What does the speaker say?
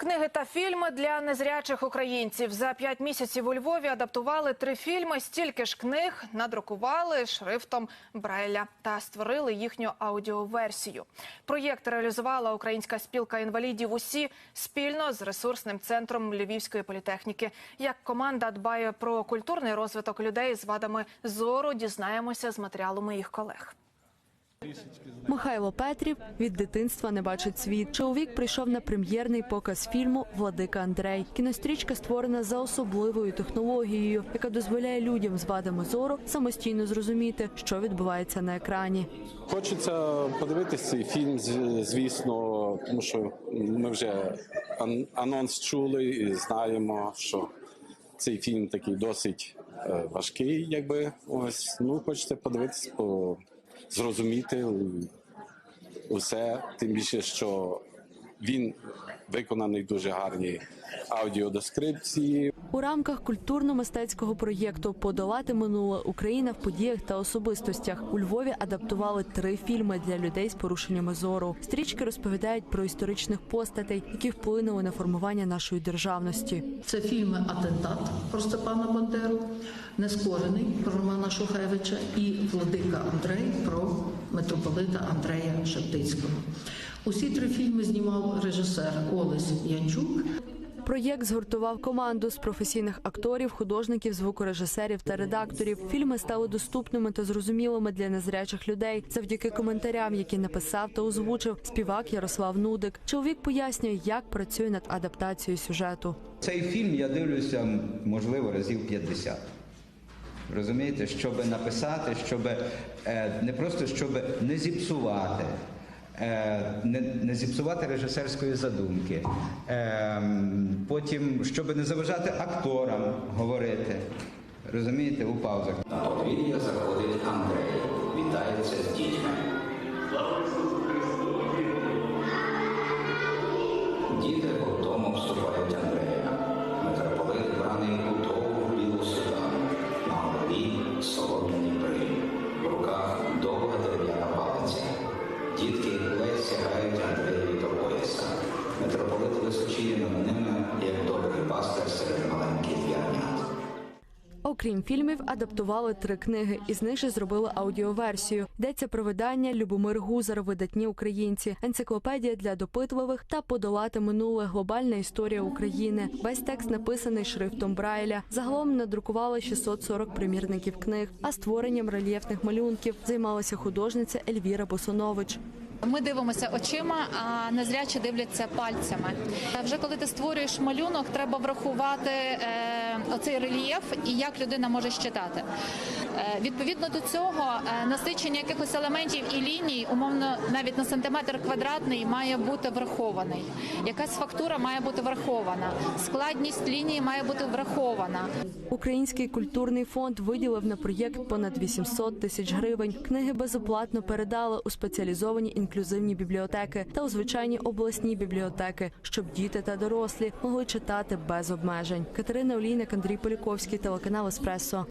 Книги та фільми для незрячих українців за п'ять місяців у Львові адаптували три фільми. Стільки ж книг надрукували шрифтом Брайля та створили їхню аудіоверсію. Проєкт реалізувала українська спілка інвалідів УСІ спільно з ресурсним центром Львівської політехніки. Як команда дбає про культурний розвиток людей з вадами зору, дізнаємося з матеріалу моїх колег. Михайло Петрів від дитинства не бачить світ. Чоловік прийшов на прем'єрний показ фільму Владика Андрей. Кінострічка створена за особливою технологією, яка дозволяє людям з вадами зору самостійно зрозуміти, що відбувається на екрані. Хочеться подивитися цей фільм, звісно, тому що ми вже ан- анонс чули і знаємо, що цей фільм такий досить е, важкий, якби ось. Ну, хочеться подивитися, по, зрозуміти усе, тим більше, що він виконаний дуже гарній аудіодескрипції. У рамках культурно-мистецького проєкту Подолати минуле Україна в подіях та особистостях у Львові адаптували три фільми для людей з порушеннями зору. Стрічки розповідають про історичних постатей, які вплинули на формування нашої державності. Це фільми Атентат про Степана Бандеру, Нескорений про Романа Шухевича і Владика Андрей про митрополита Андрея Шептицького. Усі три фільми знімав режисер Олесь Янчук. Проєкт згуртував команду з професійних акторів, художників, звукорежисерів та редакторів. Фільми стали доступними та зрозумілими для незрячих людей завдяки коментарям, які написав та озвучив співак Ярослав Нудик. Чоловік пояснює, як працює над адаптацією сюжету. Цей фільм я дивлюся, можливо, разів 50. Розумієте, щоб написати, щоб е, не просто щоб не зіпсувати, не, не зіпсувати режисерської задумки, е, потім, щоб не заважати акторам говорити. Розумієте, у паузах. На подвір'я заходить Андрей, вітається з дітьми. Діти гуртом обступають Андрея. Окрім фільмів, адаптували три книги. Із них же зробили аудіоверсію. Йдеться про видання Любомир Гузар, видатні українці, енциклопедія для допитливих та подолати минуле глобальна історія України. Весь текст написаний шрифтом Брайля. Загалом надрукували 640 примірників книг. А створенням рельєфних малюнків займалася художниця Ельвіра Босонович. Ми дивимося очима, а незрячі дивляться пальцями. Вже коли ти створюєш малюнок, треба врахувати е, оцей рельєф і як людина може щитати. Е, відповідно до цього, е, насичення якихось елементів і ліній, умовно, навіть на сантиметр квадратний, має бути врахований. Якась фактура має бути врахована, складність лінії має бути врахована. Український культурний фонд виділив на проєкт понад 800 тисяч гривень. Книги безоплатно передали у спеціалізовані інклюзивні бібліотеки та у звичайні обласні бібліотеки, щоб діти та дорослі могли читати без обмежень. Катерина Олійник, Андрій Поліковський, телеканал Еспресо.